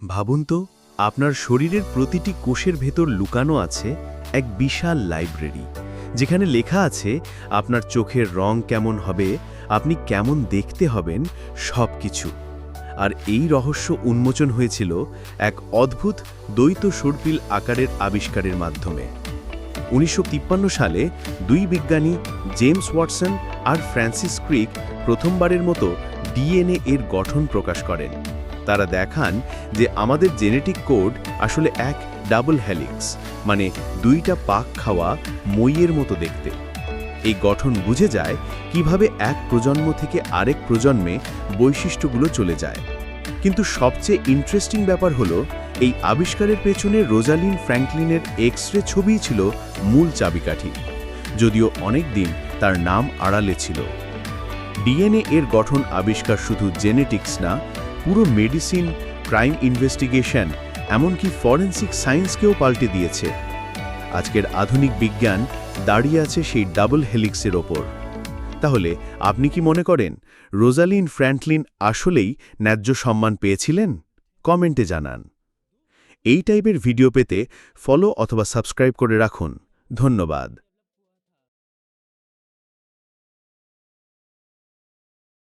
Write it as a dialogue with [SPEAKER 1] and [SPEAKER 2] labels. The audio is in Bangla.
[SPEAKER 1] ভাবুন তো, আপনার শরীরের প্রতিটি কোষের ভেতর লুকানো আছে এক বিশাল লাইব্রেরি, যেখানে লেখা আছে আপনার চোখের রং কেমন হবে, আপনি কেমন দেখতে হবেন সব কিছু আর এই রহস্য উন্মোচন হয়েছিল এক অদ্ভুত দ্বৈত সর্পিল আকারের আবিষ্কারের মাধ্যমে। উনিশশো তিপ্পান্ন সালে দুই বিজ্ঞানী, জেমস ওয়াটসন আর ফ্রান্সিস ক্রিক প্রথমবারের মতো ডিএনএ এর গঠন প্রকাশ করেন। তারা দেখান যে আমাদের জেনেটিক কোড আসলে এক ডাবল হেলিক্স মানে দুইটা পাক খাওয়া মইয়ের মতো দেখতে। এই গঠন বুঝে যায় কীভাবে এক প্রজন্ম থেকে আরেক প্রজন্মে বৈশিষ্ট্যগুলো চলে যায়। কিন্তু সবচেয়ে ইন্টারেস্টিং ব্যাপার হলো, এই আবিষ্কারের পেছনে রোজালিন ফ্র্যাঙ্কলিনের এক্স রে ছবিই ছিল মূল চাবিকাঠি, যদিও অনেক দিন তার নাম আড়ালে ছিল। ডিএনএ এর গঠন আবিষ্কার শুধু জেনেটিক্স না পুরো মেডিসিন ক্রাইম ইনভেস্টিগেশন এমনকি ফরেন্সিক সায়েন্সকেও পাল্টে দিয়েছে। আজকের আধুনিক বিজ্ঞান দাঁড়িয়ে আছে সেই ডাবল হেলিক্সের ওপর। তাহলে আপনি কি মনে করেন, রোজালিন ফ্র্যাঙ্কলিন আসলেই ন্যায্য সম্মান পেয়েছিলেন? কমেন্টে জানান। এই টাইপের ভিডিও পেতে ফলো অথবা সাবস্ক্রাইব করে রাখুন। ধন্যবাদ।